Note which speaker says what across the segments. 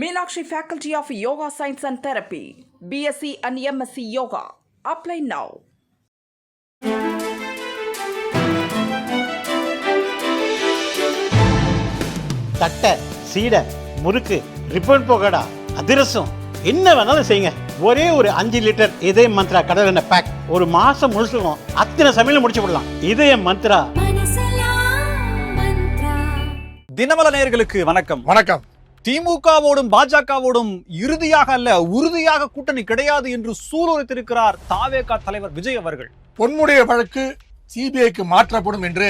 Speaker 1: Meenakshi Faculty of Yoga Science and Therapy, BSc and MSc Yoga. Apply now.
Speaker 2: தட்டை சீடை முறுக்கு ribbon போகடா அதிரசம் என்ன வேணாலும் செய்யுங்க. ஒரே ஒரு அஞ்சு லிட்டர் இதய மந்த்ரா கடல் எண்ணெய் பேக் ஒரு மாசம் முழுசுக்கும் அத்தனை சமையல் முடிச்சு விடலாம். இதய மந்த்ரா.
Speaker 3: தினமல நேயர்களுக்கு வணக்கம்.
Speaker 4: வணக்கம்.
Speaker 3: திமுகவோடும் பாஜகவோடும் இறுதியாக அல்ல உறுதியாக கூட்டணி கிடையாது என்று சூளுரைத்திருக்கிறார் தாவேகா தலைவர் விஜய் அவர்கள்.
Speaker 4: பொன்முடைய வழக்கு சிபிஐக்கு மாற்றப்படும் என்று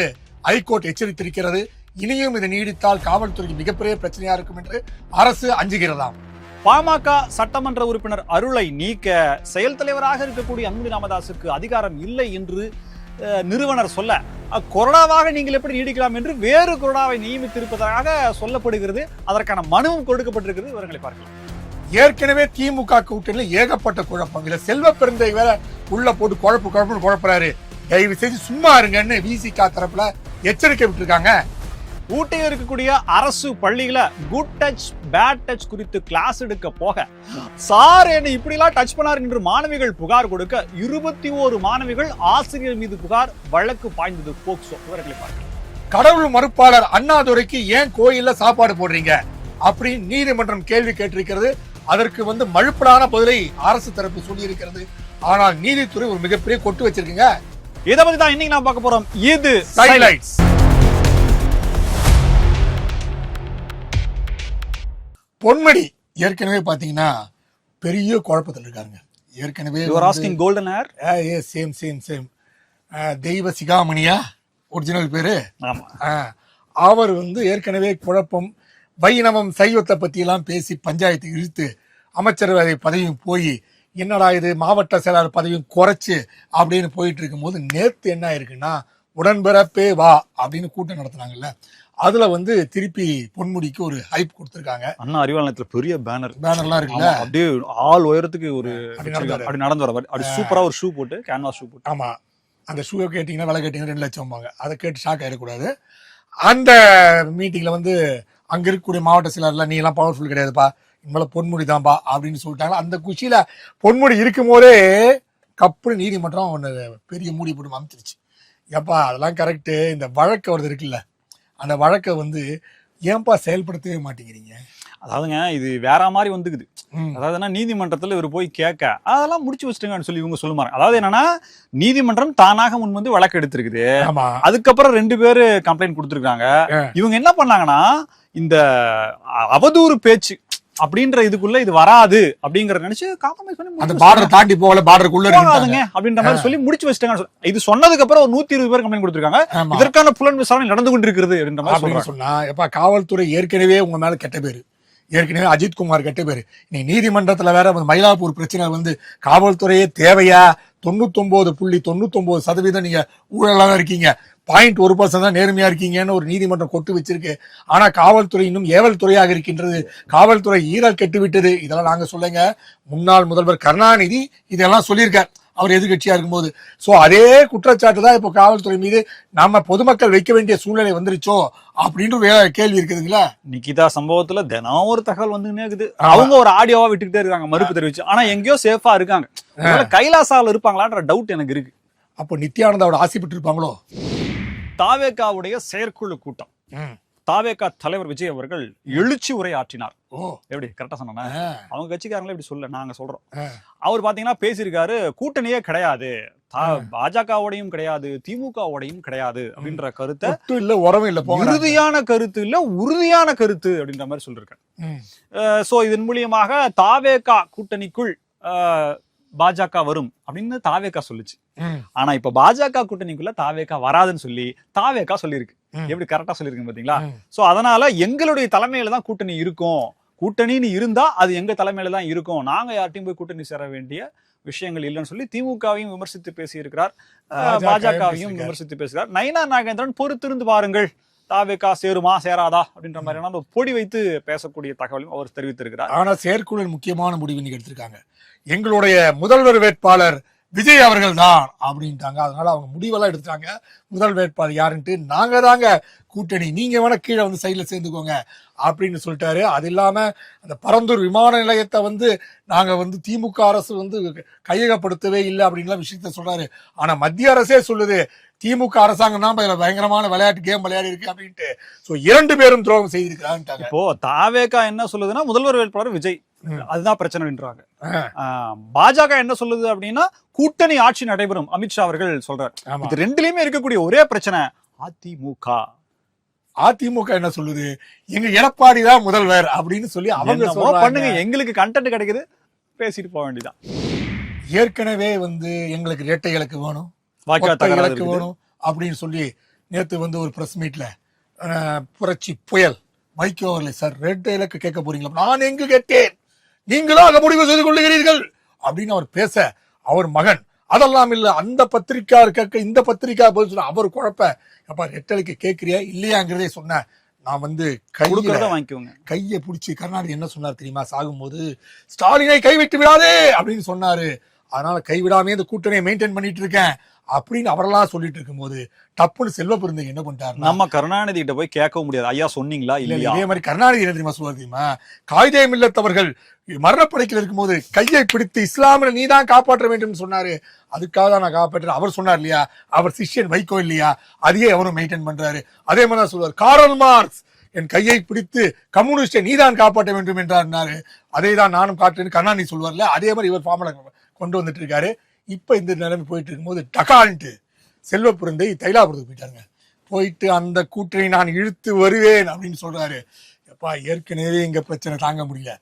Speaker 4: ஹைகோர்ட் எச்சரித்திருக்கிறது. இனியும் இது நீடித்தால் காவல்துறைக்கு மிகப்பெரிய பிரச்சனையா இருக்கும் என்று அரசு அஞ்சுகிறதாம்.
Speaker 3: பாமக சட்டமன்ற உறுப்பினர் அருளை நீக்க செயல் தலைவராக இருக்கக்கூடிய அன்புமணி ராமதாசுக்கு அதிகாரம் இல்லை என்று நிறுவனர் சொல்ல கொறடாவாக நீங்கள் எப்படி நீடிக்கலாம் என்று வேறு கொறடாவை நியமித்திருப்பதாக சொல்லப்படுகிறது. அதற்கான மனுவும் கொடுக்கப்பட்டிருக்கிறது. விவரங்களை பார்க்கலாம்.
Speaker 4: ஏற்கனவே திமுக கூட்டணியில் ஏகப்பட்ட குழப்பம். இதுல செல்வ பெருந்தை வேற உள்ள போட்டு குழப்பு குழப்பம் குழப்பறாரு. தயவு செஞ்சு சும்மா இருங்கன்னு விசிகா தரப்புல எச்சரிக்கை விட்டுருக்காங்க.
Speaker 3: ஊட்டியில் இருக்கக்கூடிய அரசு பள்ளியில குட் டச் பேட் டச் குறித்து கிளாஸ் எடுக்க போக சார் என்னை இப்படிலாம் டச் பண்ணார் என்று மாணவிகள் புகார் கொடுக்க இருபத்தி ஓரு மாணவிகள் ஆசிரியர் மீது புகார் வழக்கு பாய்ந்தது போக்சோ. விவரங்களை பார்க்கலாம்.
Speaker 4: கடவுள் மறுப்பாளர் அண்ணாதுரைக்கு ஏன் கோயில்ல சாப்பாடு போடுறீங்க? அப்படின்னு நீதிமன்றம் கேள்வி கேட்டிருக்கிறது. அதற்கு வந்து மழுப்படான பதிலை அரசு தரப்பு சொல்லி இருக்கிறது ஆனால் நீதித்துறை ஒரு மிகப்பெரிய கொட்டு வச்சிருக்குங்க.
Speaker 3: இதை பத்தி தான் இன்னைக்கு நான் பார்க்க போறோம். இது
Speaker 4: பொன்மடி ஏற்கனவே பாத்தீங்கன்னா பெரிய குழப்பத்தில் இருக்காங்க ஏற்கனவே
Speaker 3: asking golden hair
Speaker 4: same same same Deiva சிகாமணியா? Original பேரு? அவர் வந்து ஏற்கனவே குழப்பம் வைணவம் சைவத்தை பத்தி எல்லாம் பேசி பஞ்சாயத்து இழுத்து அமைச்சரவை பதவியும் போய் என்னடா இது மாவட்ட செயலாளர் பதவியும் குறைச்சு அப்படின்னு போயிட்டு இருக்கும்போது நேத்து என்ன ஆயிருக்குன்னா உடன்பிறப்பே வா அப்படின்னு கூட்டம் நடத்துனாங்கல்ல. அதுல வந்து திருப்பி பொன்முடிக்கு ஒரு ஹைப் கொடுத்துருக்காங்க.
Speaker 3: அண்ணா அறிவாள் நிலையத்துல பெரிய பேனர்
Speaker 4: பேனர்லாம் இருக்குல்ல?
Speaker 3: அப்படியே ஆள் உயரத்துக்கு ஒரு
Speaker 4: அப்படி
Speaker 3: நடந்து வர அப்படி சூப்பரா ஒரு ஷூ போட்டு கேன்வாஸ் ஷூ போட்டு.
Speaker 4: ஆமா. அந்த ஷூவை கேட்டிங்கன்னா விலை கேட்டிங்கன்னா ரெண்டு லட்சம்பாங்க அதை கேட்டு ஷாக் ஆயிடக்கூடாது. அந்த மீட்டிங்ல வந்து அங்க இருக்கக்கூடிய மாவட்ட செயலாளர்ல நீ எல்லாம் பவர்ஃபுல் கிடையாதுப்பா. இனிமேல பொன்முடி தான்பா. அப்படின்னு சொல்லிட்டாங்க. அந்த குஷியில பொன்முடி இருக்கும் போதே கப்புனு நீதிமன்றம் ஒன்று பெரிய மூடி போட்டு அமைச்சிருச்சு ஏப்பா அதெல்லாம் கரெக்டு இந்த வழக்கு வருது இருக்குல்ல அந்த வழக்கை வந்து ஏன்பா செயல்படுத்தவே மாட்டேங்கிறீங்க?
Speaker 3: அதாவதுங்க இது வேற மாதிரி வந்துக்குது. அதாவதுன்னா நீதிமன்றத்துல இவர் போய் கேட்க அதெல்லாம் முடிச்சு வச்சிட்டுங்கன்னு சொல்லி இவங்க சொல்லுமாங்க அதாவது என்னன்னா நீதிமன்றம் தானாக முன் வந்து வழக்கு எடுத்திருக்குது. அதுக்கப்புறம் ரெண்டு பேரு கம்ப்ளைண்ட் கொடுத்துருக்காங்க. இவங்க என்ன பண்ணாங்கன்னா இந்த அவதூறு பேச்சு அப்படின்ற இதுக்குள்ள இது வராது அப்படிங்கறத நினைச்சு காம்ப்ரமைஸ் பண்ணி
Speaker 4: அந்த பார்டர் தாண்டி போகல பார்டருக்குள்ள இருந்தாங்க
Speaker 3: அப்படின்ற மாதிரி சொல்லி முடிச்சு வச்சிட்டாங்க இது சொன்னதுக்கு அப்புறம் ஒரு நூத்தி இருபது பேர் கம்ப்ளைண்ட் கொடுத்துருக்காங்க. இதற்கான புலன் விசாரணை நடந்து கொண்டிருக்கிறது அப்படின்ற மாதிரி
Speaker 4: சொன்னா எப்பா காவல்துறை ஏற்கனவே உங்க மேல கெட்ட பேரு. ஏற்கனவே அஜித் குமார் கெட்ட பேரு. நீ நீதிமன்றத்துல வேற மயிலாப்பூர் பிரச்சனை வந்து காவல்துறையே தேவையா? தொண்ணூத்தொன்பது புள்ளி தொண்ணூத்தொன்பது சதவீதம் நீங்க ஊழலாக இருக்கீங்க. பாயிண்ட் ஒரு பர்சன்ட் தான் நேர்மையா இருக்கீங்கன்னு ஒரு நீதிமன்றம் கொட்டு வச்சிருக்கு. ஆனா காவல்துறை இன்னும் ஏவல் துறையாக இருக்கின்றது. காவல்துறை ஈரல் கெட்டு விட்டது. இதெல்லாம் நாங்க சொல்லுங்க. முன்னாள் முதல்வர் கருணாநிதி இதெல்லாம் சொல்லியிருக்கார். அவர் எதிர்கட்சியா இருக்கும்போது. சோ அதே குற்றச்சாட்டு தான் இப்போ காவல்துறை மீது நாம பொதுமக்கள் வைக்க வேண்டிய சூழ்நிலை வந்துருச்சோ அப்படின்ற கேள்வி இருக்குதுங்களா
Speaker 3: நிக்கிதா சம்பவத்துல தினம் ஒரு தகவல் வந்துன்னே இருக்குது. அவங்க ஒரு ஆடியோவா விட்டுக்கிட்டே இருக்காங்க மறுப்பு தெரிவிச்சு. ஆனா எங்கேயோ சேஃபா இருக்காங்க. கைலாசாவில் இருப்பாங்களான்ற டவுட் எனக்கு இருக்கு.
Speaker 4: அப்போ நித்யானந்தாவோட ஆசை பெற்று இருப்பாங்களோ
Speaker 3: தாவேகாவுடைய செயற்குழு கூட்டம். தாவேகா தலைவர் விஜய் அவர்கள் எழுச்சி உரை ஆற்றினார். எப்படி? கரெக்டா சொன்னா அவங்க கட்சிக்காரங்களே இப்படி சொல்ல நாங்க சொல்றோம். அவர் பாத்தீங்கன்னா பேசியிருக்காரு கூட்டணியே கிடையாது. பாஜகவோடையும் கிடையாது திமுகவோடையும் கிடையாது அப்படின்ற கருத்தை
Speaker 4: இல்ல உறவும் இல்ல
Speaker 3: உறுதியான கருத்து இல்ல உறுதியான கருத்து அப்படின்ற மாதிரி சொல்லிருக்காரு
Speaker 4: ம்.
Speaker 3: சோ இதன் மூலியமாக தாவேகா கூட்டணிக்குள் பாஜக வரும் அப்படின்னு தாவேகா சொல்லுச்சு. ஆனா இப்ப பாஜக கூட்டணிக்குள்ள தாவேகா வராதுன்னு சொல்லி தாவேகா சொல்லியிருக்கு. எப்படி கரெக்டா சொல்லியிருக்கு பாத்தீங்களா. சோ அதனால எங்களுடைய தலைமையில தான் கூட்டணி இருக்கும் கூட்டணின்னு இருந்தா அது எங்க தலைமையில தான் இருக்கும் நாங்க யார்ட்டையும் போய் கூட்டணி சேர வேண்டிய விஷயங்கள் இல்லைன்னு சொல்லி திமுகவையும் விமர்சித்து பேசியிருக்கிறார்
Speaker 4: பாஜகவையும்.
Speaker 3: விமர்சித்து பேசுகிறார் நயினா நாகேந்திரன் பொறுத்திருந்து பாருங்கள் தாவேகா சேருமா சேராதா அப்படின்ற மாதிரியான ஒரு பொடி வைத்து பேசக்கூடிய தகவலையும் அவர் தெரிவித்திருக்கிறார்.
Speaker 4: ஆனால் செயற்குழுவின் முக்கியமான முடிவு இன்னைக்கு எடுத்திருக்காங்க. எங்களுடைய முதல்வர் வேட்பாளர் விஜய் அவர்கள் தான் அப்படின்ட்டாங்க. அதனால அவங்க முடிவெல்லாம் எடுத்துட்டாங்க. முதல் வேட்பாளர் யாருன்ட்டு நாங்க தாங்க. கூட்டணி நீங்க வேணா கீழே வந்து சைட்ல சேர்ந்துக்கோங்க அப்படின்னு சொல்லிட்டாரு. அது இல்லாம அந்த பரந்தூர் விமான நிலையத்தை வந்து நாங்க வந்து திமுக அரசு வந்து கையகப்படுத்தவே இல்லை அப்படின்லாம் விஷயத்த சொல்றாரு. ஆனா மத்திய அரசே சொல்லுது திமுக அரசாங்கம் தான் இதுல பயங்கரமான விளையாட்டு கேம் விளையாடி இருக்கு அப்படின்ட்டு. சோ இரண்டு பேரும் துரோகம் செய்திருக்கிறான்ட்டாங்க
Speaker 3: இப்போ தாவேகா என்ன சொல்லுதுன்னா முதல்வர் வேட்பாளர் விஜய். அதுதான் பிரச்சனைன்றாங்க பாஜக என்ன சொல்லுது அப்படின்னா கூட்டணி ஆட்சி நடைபெறும் அமித்ஷா அவர்கள் சொல்றாரு. இது ரெண்டுலயுமே இருக்கக்கூடிய ஒரே பிரச்சனை அதிமுக.
Speaker 4: அதிமுக என்ன சொல்லுது? எங்க எடப்பாடி தான் முதல்வர் அப்படின்னு சொல்லி அவங்க
Speaker 3: பண்ணுங்க எங்களுக்கு கண்டென்ட் கிடைக்குது பேசிட்டு போக வேண்டியதான்
Speaker 4: ஏற்கனவே வந்து எங்களுக்கு இரட்டை இலக்கு வேணும். இலக்கு. வேணும் அப்படின்னு சொல்லி நேத்து வந்து ஒரு பிரஸ் மீட்ல புரட்சி புயல் மைக்கோ அவர்களே சார் ரெட்டை இலக்கு கேட்க போறீங்களா? நான் எங்கு கேட்டேன்? நீங்களாக முடிவு செய்து கொள்ளுகிறீர்கள்? அப்படின்னு அவர் பேச அவர் மகன் அதெல்லாம் இல்ல அந்த பத்திரிக்கா கேட்க இந்த பத்திரிக்கா பதில் சொன்ன அவர் குழப்ப. அப்பா ரெட்டலுக்கு கேட்கிறியா? இல்லையாங்கிறதே சொன்ன நான் வந்து
Speaker 3: வாங்கிக்கோங்க.
Speaker 4: கையை பிடிச்சி கருணாநிதி என்ன சொன்னார் தெரியுமா? சாகும்போது ஸ்டாலினை கைவிட்டு விடாதே! அப்படின்னு சொன்னாரு. அதனால கைவிடாமே இந்த கூட்டணியை மெயின்டைன் பண்ணிட்டு இருக்கேன் அப்படின்னு அவரெல்லாம் சொல்லிட்டு இருக்கும்போது டப்புன்னு செல்வ பெருந்தை என்ன பண்ணிட்டாருன்னா
Speaker 3: நம்ம கருணாநிதி கிட்ட போய் கேட்கவும் முடியாது. ஐயா சொன்னீங்களா?
Speaker 4: இல்ல, இதே மாதிரி கருணாநிதி என்ன தெரியுமா சொல்லுவார் தெரியுமா? காகிதம் இல்லத்தவர்கள் மரணப்படைக்கில் இருக்கும்போது கையை பிடித்து இஸ்லாமிய நீ தான் காப்பாற்ற வேண்டும் சொன்னாரு. அதுக்காக தான் நான் காப்பாற்றுறேன் அவர் சொன்னார் இல்லையா? அவர் சிஷ்யன் வைகோ இல்லையா? அதையே அவரும் மெயின்டைன் பண்றாரு. அதே மாதிரி தான் சொல்லுவார். காரல் மார்க்ஸ் என் கையை பிடித்து கம்யூனிஸ்டை நீதான் காப்பாற்ற வேண்டும் என்றார். அதே தான் நானும் காட்டுறேன்னு கருணாநிதி சொல்வார்ல அதே மாதிரி இவர் ஃபார்முலா கொண்டு வந்துட்டு இருக்காரு. இப்ப இந்த நிலைமை போயிட்டு இருக்கும்போது டகான்ட்டு செல்வ தைலாபுரத்துக்கு போயிட்டாருங்க போயிட்டு அந்த கூட்டணி நான் இழுத்து வருவேன் அப்படின்னு சொல்றாரு. எப்பா ஏற்கனவே இங்க பிரச்சனை தாங்க முடியல.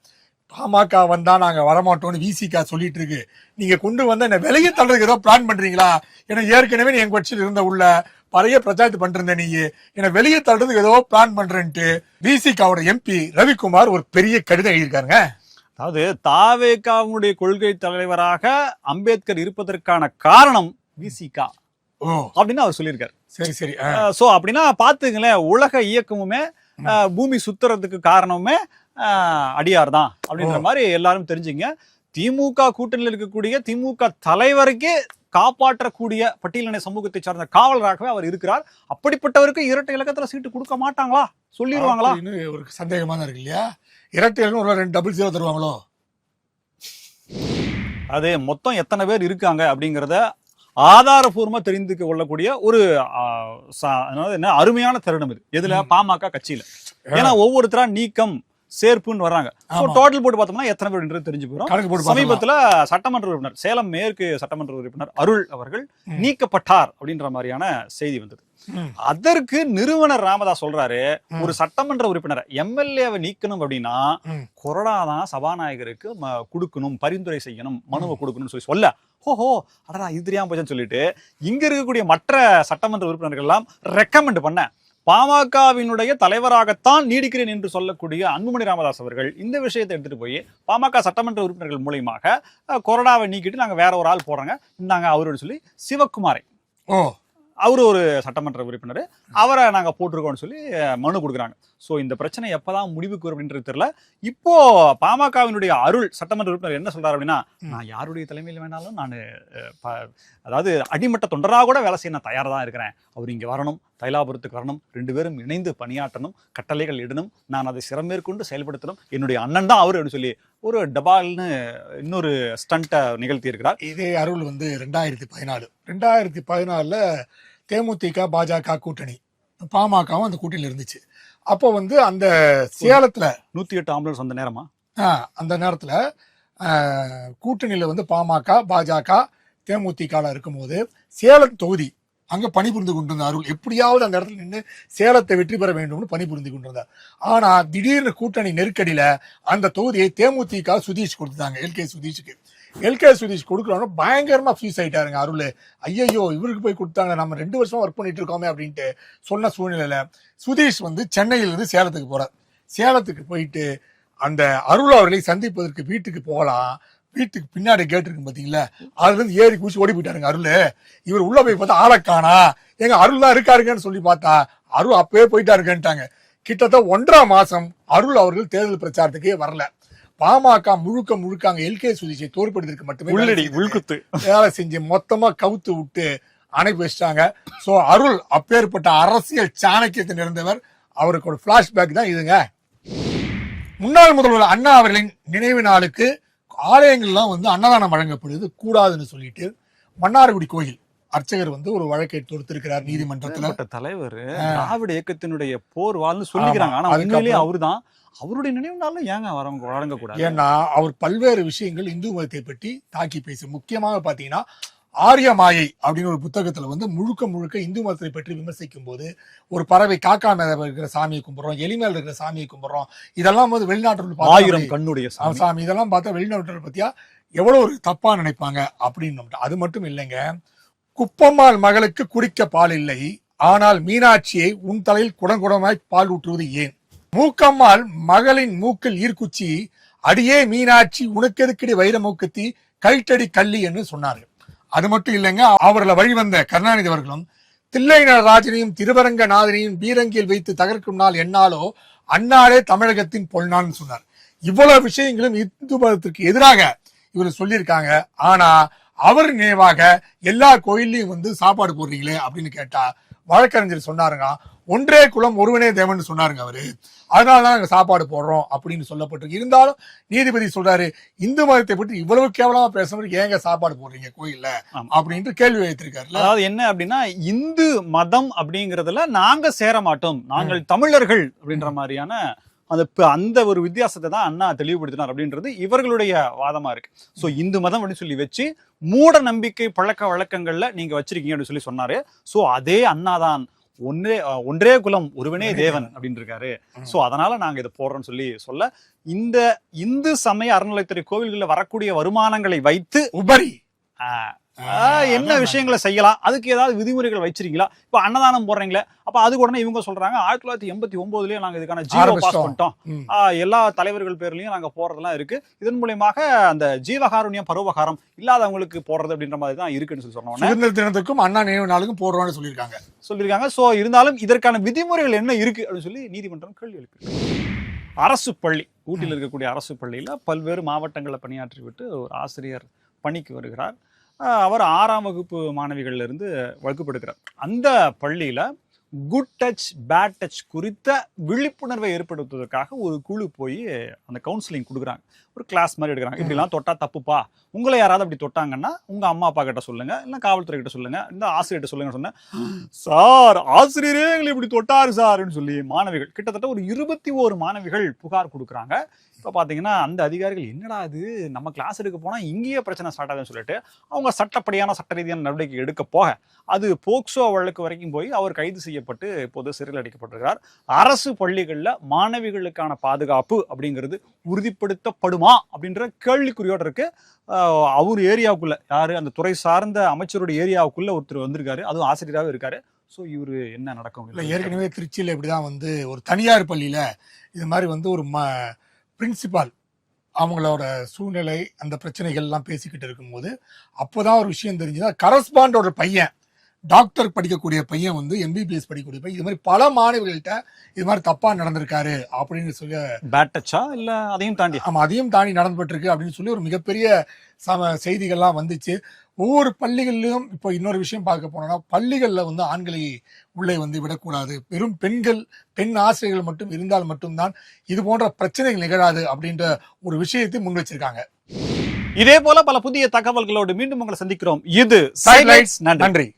Speaker 4: பாமக வந்தா நாங்க வரமாட்டோம்னு விசிகா சொல்லிட்டு இருக்கு. நீங்க கொண்டு வந்த என்ன விலையை தள்ளுறதுக்கு ஏதோ பிளான் பண்றீங்களா? ஏன்னா ஏற்கனவே நீ எங்க கட்சியில் இருந்த உள்ள பழைய பிரச்சாரத்து பண்றேன் நீ. என்ன வெளியே தள்ளுறதுக்கு ஏதோ பிளான் பண்றேன்ட்டு விசிகாவோட எம்பி ரவிக்குமார் ஒரு பெரிய கடிதம் எழுதியிருக்காருங்க.
Speaker 3: அதாவது தாவேகாவுடைய கொள்கை தலைவராக அம்பேத்கர் இருப்பதற்கான காரணம் விசிகா அப்படின்னு அவர் சொல்லியிருக்காரு.
Speaker 4: சரி சரி.
Speaker 3: சோ அப்படின்னா பாத்துங்களேன் உலக இயக்கமுமே பூமி சுத்துறதுக்கு காரணமே அஹ், அடியார் தான் அப்படின்ற மாதிரி எல்லாரும் தெரிஞ்சுங்க. திமுக கூட்டணியில் இருக்கக்கூடிய திமுக தலைவருக்கே காப்பாற்றக்கூடிய பட்டியலின சமூகத்தை சார்ந்த காவலராகவே அவர் இருக்கிறார். அப்படிப்பட்டவருக்கு இரட்டை இலக்கத்துல சீட்டு கொடுக்க மாட்டாங்களா? சொல்லிடுவாங்களா?
Speaker 4: ஒரு சந்தேகமா தான் இருக்கு இல்லையா? இரட்டை ஒரு ரெண்டு டபுள் ஜீரோ தருவாங்களோ?
Speaker 3: அது மொத்தம் எத்தனை பேர் இருக்காங்க அப்படிங்கிறத ஆதாரபூர்வமா தெரிந்து கொள்ளக்கூடிய ஒரு என்ன அருமையான தருணம் இது. எதுல? பாமக கட்சியில. ஏன்னா ஒவ்வொருத்தரா நீக்கம் சேர்ப்புன்னு வர்றாங்க
Speaker 4: ஆமா.
Speaker 3: டோட்டல் போட்டு பார்த்தோம்னா எத்தனை பேர் தெரிஞ்சு போயிடும். சமீபத்துல சட்டமன்ற உறுப்பினர் சேலம் மேற்கு சட்டமன்ற உறுப்பினர் அருள் அவர்கள் நீக்கப்பட்டார் அப்படின்ற மாதிரியான செய்தி வந்தது. அதற்கு நிறுவனர் ராமதாஸ் சொல்றாரு ஒரு சட்டமன்ற உறுப்பினரை எம்எல்ஏவை நீக்கணும் அப்படின்னா. கொறடா தான் சபாநாயகருக்கு கொடுக்கணும் பரிந்துரை செய்யணும் மனுவை கொடுக்கணும்னு சொல்லி சொல்ல ஓஹோ அடடா இது தெரியாம போச்சுன்னு சொல்லிட்டு இங்க இருக்கக்கூடிய மற்ற சட்டமன்ற உறுப்பினர்கள் எல்லாம் ரெக்கமெண்ட் பண்ண பாமகவினுடைய தலைவராகத்தான் நீடிக்கிறேன் என்று சொல்லக்கூடிய அன்புமணி ராமதாஸ் அவர்கள் இந்த விஷயத்தை எடுத்துட்டு போய் பாமக சட்டமன்ற உறுப்பினர்கள் மூலியமாக கொரோனாவை நீக்கிட்டு நாங்கள் வேற ஒரு ஆள் போடுறாங்க. இந்தாங்க அவரோட சொல்லி சிவக்குமாரை.
Speaker 4: ஓ
Speaker 3: அவரு ஒரு சட்டமன்ற உறுப்பினர். அவரை நாங்க போட்டிருக்கோம்னு சொல்லி மனு கொடுக்குறாங்க. சோ இந்த பிரச்சனை எப்பதான் முடிவுக்கு வரும் அப்படின்றது தெரியல. இப்போ பாமகவினுடைய அருள் சட்டமன்ற உறுப்பினர் என்ன சொல்றாரு அப்படின்னா நான் யாருடைய தலைமையில் வேணாலும் நான் அதாவது அடிமட்ட தொண்டராக கூட வேலை செய்ய நான் தயாரா தான் இருக்கிறேன். அவர் இங்க வரணும் தைலாபுரத்துக்கு வரணும் ரெண்டு பேரும் இணைந்து பணியாற்றணும் கட்டளைகள் இடணும் நான் அதை சிறமேற்கொண்டு செயல்படுத்தணும். என்னுடைய அண்ணன் தான் அவர் அப்படின்னு சொல்லி ஒரு டபால்னு இன்னொரு ஸ்டண்ட்டை நிகழ்த்தி இருக்கிறார்
Speaker 4: இதே அருள் வந்து ரெண்டாயிரத்தி பதினாலு. ரெண்டாயிரத்தி பதினாலுல தேமுதிக பாஜக கூட்டணி. பாமகவும் அந்த கூட்டணியில் இருந்துச்சு. அப்போ வந்து அந்த சேலத்துல
Speaker 3: நூத்தி எட்டு ஆம்புலன்ஸ் வந்த நேரமா?
Speaker 4: அந்த நேரத்துல கூட்டணியில வந்து பாமக பாஜக தேமுதிக இருக்கும்போது சேலம் தொகுதி அங்க பணிபுரிந்து கொண்டிருந்த அருள். எப்படியாவது அந்த இடத்துல நின்று சேலத்தை வெற்றி பெற வேண்டும்னு பணிபுரிந்து கொண்டிருந்தார். ஆனா திடீர்னு கூட்டணி நெருக்கடியில அந்த தொகுதியை தேமுதிக சுதீஷ் கொடுத்துட்டாங்க எல்கே சுதீஷுக்கு. எல்கே சுதீஷ் கொடுக்குறோன்னு பயங்கரமா ஃபீஸ் ஆயிட்டாருங்க அருள். ஐயையோ இவருக்கு போய் கொடுத்தாங்க நம்ம ரெண்டு வருஷமா ஒர்க் பண்ணிட்டு இருக்கோமே அப்படின்ட்டு சொன்ன சூழ்நிலையில சுதீஷ் வந்து சென்னையில இருந்து சேலத்துக்கு போறார். சேலத்துக்கு போயிட்டு அந்த அருள் அவர்களை சந்திப்பதற்கு வீட்டுக்கு போகலாம். வீட்டுக்கு பின்னாடி கேட் இருக்கு பாத்தீங்களா? அதுல இருந்து ஏறி குச்சி ஓடி போயிட்டாருங்க அருள். இவர் உள்ள போய் பார்த்தா ஆளக்கானா? காணா எங்க அருள் தான் இருக்காருங்கன்னு சொல்லி பார்த்தா அருள் அப்பவே போயிட்டாருங்கன்ட்டாங்க. கிட்டத்தட்ட ஒன்றரை மாசம் அருள் அவர்கள் தேர்தல் பிரச்சாரத்துக்கே வரல. பாமக முழுக்க முழுக்க அங்க எல்கே சுதீஷை தோற்படுத்திற்கு மட்டுமே
Speaker 3: உள்ளடி. உள்குத்து.
Speaker 4: வேலை செஞ்சு மொத்தமா கவுத்து விட்டு அனுப்பி வச்சிட்டாங்க. சோ அருள் அப்பேற்பட்ட அரசியல் சாணக்கியத்தில் இருந்தவர் அவருக்கு ஒரு பிளாஷ்பேக் தான் இதுங்க. முன்னாள் முதல்வர் அண்ணா அவர்களின் நினைவு நாளுக்கு ஆலயங்கள்லாம் வந்து அன்னதானம் வழங்கப்படுது. கூடாதுன்னு சொல்லிட்டு மன்னார்குடி கோயில். அர்ச்சகர் வந்து ஒரு வழக்கை தொடுத்திருக்கிறார் நீதிமன்றத்துல.
Speaker 3: தலைவர். திராவிட இயக்கத்தினுடைய போர் வாழ்ந்து சொல்லிக்கிறாங்க. ஆனா உண்மையிலேயே அவர்தான். அவருடைய நினைவு நாள்ல ஏங்க வரவங்க வழங்க கூடாது
Speaker 4: ஏன்னா அவர் பல்வேறு விஷயங்கள் இந்து மதத்தை பற்றி தாக்கி பேசு முக்கியமாக பாத்தீங்கன்னா ஆரிய மாயை அப்படின்னு ஒரு புத்தகத்துல வந்து முழுக்க முழுக்க இந்து மதத்தை பற்றி விமர்சிக்கும் போது ஒரு பறவை காக்கா மேல இருக்கிற சாமியை கும்பிடுறோம் எலி மேல இருக்கிற சாமியை கும்பிடுறோம் இதெல்லாம் வந்து வெளிநாட்டுல
Speaker 3: ஆயிரம் கண்ணுடைய சாமி.
Speaker 4: இதெல்லாம் பார்த்தா வெளிநாட்டுல பத்தியா எவ்வளவு ஒரு தப்பா நினைப்பாங்க அப்படின்னு அது மட்டும் இல்லைங்க. குப்பம்மாள் மகளுக்கு குடிக்க பால் இல்லை ஆனால் மீனாட்சியை உன் தலையில் குடங்குடமாய் பால் ஊற்றுவது ஏன்? மூக்கம்மாள் மகளின் மூக்கில் ஈர்க்குச்சி அடியே மீனாட்சி உனக்கெதுக்கடி வைர மூக்குத்தி கைட்டடி கள்ளி என்று சொன்னார்கள். அது மட்டும் இல்லைங்க அவர்களை வழிவந்த கருணாநிதி அவர்களும் தில்லை ராஜனையும் திருவரங்க நாதனையும் பீரங்கியில் வைத்து தகர்க்கும் நாள் என்னாலோ அன்னாரே தமிழகத்தின் பொன்னான்னு சொன்னார். இவ்வளவு விஷயங்களும் இந்து மதத்திற்கு எதிராக இவர் சொல்லியிருக்காங்க. ஆனா அவர் நினைவாக எல்லா கோயில்லையும் வந்து சாப்பாடு போடுறீங்களே அப்படின்னு கேட்டா வழக்கறிஞர் சொன்னாருங்க. ஒன்றே குலம் ஒருவனே தேவன் சொன்னாருங்க அவரு. அதனால தான் நாங்க சாப்பாடு போடுறோம் அப்படின்னு சொல்லப்பட்டிருக்கு. இருந்தாலும் நீதிபதி சொல்றாரு இந்து மதத்தை பற்றி இவ்வளவு கேவலமா பேசுறவரு ஏங்க சாப்பாடு போடுறீங்க கோயில்ல. அப்படின்ட்டு கேள்வி வைத்திருக்காருல்ல.
Speaker 3: அதாவது என்ன அப்படின்னா இந்து மதம் அப்படிங்கறதுல நாங்க சேர மாட்டோம். நாங்கள் தமிழர்கள் அப்படின்ற மாதிரியான அந்த அந்த ஒரு வித்தியாசத்தை தான் அண்ணா தெளிவுபடுத்தினார் அப்படின்றது இவர்களுடைய வாதமா இருக்கு. சோ இந்து மதம் அப்படின்னு சொல்லி வச்சு மூட நம்பிக்கை பழக்க வழக்கங்கள்ல நீங்க வச்சிருக்கீங்க அப்படின்னு சொல்லி சொன்னாரு. சோ அதே அண்ணா தான். ஒன்றே ஒன்றே குலம் ஒருவனே தேவன் அப்படின்னு இருக்காரு சோ அதனால நாங்க இதை போடுறோம்னு சொல்லி சொல்ல இந்த இந்து சமய அறநிலைத்துறை கோவில்களில் வரக்கூடிய வருமானங்களை வைத்து
Speaker 4: உபரி.
Speaker 3: என்ன விஷயங்களை செய்யலாம்? அதுக்கு ஏதாவது விதிமுறைகள் வச்சிருக்கீங்களா? இப்ப அன்னதானம் போடுறீங்களே அப்ப அதுக்கு உடனே இவங்க சொல்றாங்க ஆயிரத்தி தொள்ளாயிரத்தி எண்பத்தி ஒன்பதுலயே நாங்க இதுக்கான ஜீரோ பாஸ். பண்ணிட்டோம். எல்லா தலைவர்கள் பேர்லயும் நாங்க போறதெல்லாம் இருக்கு. இதன் மூலியமாக அந்த ஜீவகாருண்யம் பரோபகாரம் இல்லாதவங்களுக்கு போடுறது அப்படின்ற மாதிரி தான் இருக்குன்னு சொல்லி சொன்ன உடனே
Speaker 4: சுதந்திர தினத்துக்கும் அண்ணா நினைவு நாளுக்கும் போடுறோம்னு சொல்லியிருக்காங்க.
Speaker 3: சொல்லியிருக்காங்க. சோ இருந்தாலும் இதற்கான விதிமுறைகள் என்ன இருக்கு அப்படின்னு சொல்லி நீதிமன்றம் கேள்வி எழுப்பி அரசு பள்ளி ஊட்டியில் இருக்கக்கூடிய அரசு பள்ளியில பல்வேறு மாவட்டங்களில் பணியாற்றி விட்டு ஒரு ஆசிரியர் பணிக்கு வருகிறார். அவர் ஆறாம் வகுப்பு மாணவிகள்லேருந்து இருந்து அந்த பள்ளியில குட் டச் பேட் டச் குறித்த விழிப்புணர்வை ஏற்படுத்துவதற்காக ஒரு குழு போய் அந்த கவுன்சிலிங் கொடுக்குறாங்க. ஒரு கிளாஸ் மாதிரி எடுக்கிறாங்க. இப்படிலாம் தொட்டா தப்புப்பா? உங்களை யாராவது அப்படி தொட்டாங்கன்னா உங்கள் அம்மா அப்பா கிட்ட சொல்லுங்க. இல்லை காவல்துறை கிட்ட சொல்லுங்க. இந்த ஆசிரியர்கிட்ட சொல்லுங்க சொன்னேன். சார் ஆசிரியரே எங்களை இப்படி தொட்டாரு சார்னு சொல்லி மாணவிகள் கிட்டத்தட்ட ஒரு இருபத்தி ஓரு மாணவிகள் புகார் கொடுக்குறாங்க. இப்போ பார்த்தீங்கன்னா அந்த அதிகாரிகள் என்னடா இது? நம்ம கிளாஸ் எடுக்க போனால் இங்கேயே பிரச்சனை ஸ்டார்ட் ஆகுதுன்னு சொல்லிட்டு அவங்க சட்டப்படியான சட்ட ரீதியான நடவடிக்கை எடுக்க போக அது போக்சோ வழக்கு வரைக்கும் போய் அவர் கைது செய்யப்பட்டு இப்போது சிறையில் அடைக்கப்பட்டிருக்கிறார். அரசு பள்ளிகளில் மாணவிகளுக்கான பாதுகாப்பு அப்படிங்கிறது உறுதிப்படுத்தப்படுமா? அப்படின்ற கேள்விக்குறியோடு இருக்கு. அவர் ஏரியாவுக்குள்ள யாரு? அந்த துறை சார்ந்த அமைச்சருடைய ஏரியாவுக்குள்ள ஒருத்தர் வந்திருக்காரு. அதுவும் ஆசிரியராகவே இருக்காரு. ஸோ இவரு என்ன நடக்கும்?
Speaker 4: இல்லை ஏற்கனவே திருச்சியில் இப்படி தான் வந்து ஒரு தனியார் பள்ளியில் இது மாதிரி வந்து ஒரு ம பிரின்சிபால் அவங்களோட சூழ்நிலை அந்த பிரச்சனைகள் எல்லாம் பேசிக்கிட்டு இருக்கும்போது அப்போதான் ஒரு விஷயம் தெரிஞ்சுதா. கரஸ்பாண்டோட பையன். டாக்டர் படிக்கக்கூடிய பையன் வந்து எம்பிபிஎஸ் படிக்கக்கூடிய பையன். இது மாதிரி பல மாணவிகள்கிட்ட இது மாதிரி தப்பா நடந்திருக்காரு அப்படின்னு சொல்லி
Speaker 3: பேட் டச்சா இல்ல அதையும் தாண்டி?
Speaker 4: ஆமா அதையும் தாண்டி நடந்துபட்டிருக்கு அப்படின்னு சொல்லி ஒரு மிகப்பெரிய சம செய்திகள்லாம் வந்துச்சு. ஒவ்வொரு பள்ளிகள்லயும் இப்போ இன்னொரு விஷயம் பார்க்க போனோம்னா பள்ளிகள்ல வந்து ஆண்களை உள்ளே வந்து விடக்கூடாது. வெறும் பெண்கள் பெண் ஆசிரியர்கள் மட்டும் இருந்தால் மட்டும்தான் இது போன்ற பிரச்சனைகள் நிகழாது அப்படின்ற ஒரு விஷயத்தை முன் வச்சிருக்காங்க.
Speaker 3: இதே போல பல புதிய தகவல்களோடு மீண்டும் உங்களை சந்திக்கிறோம். இது
Speaker 4: நன்றி.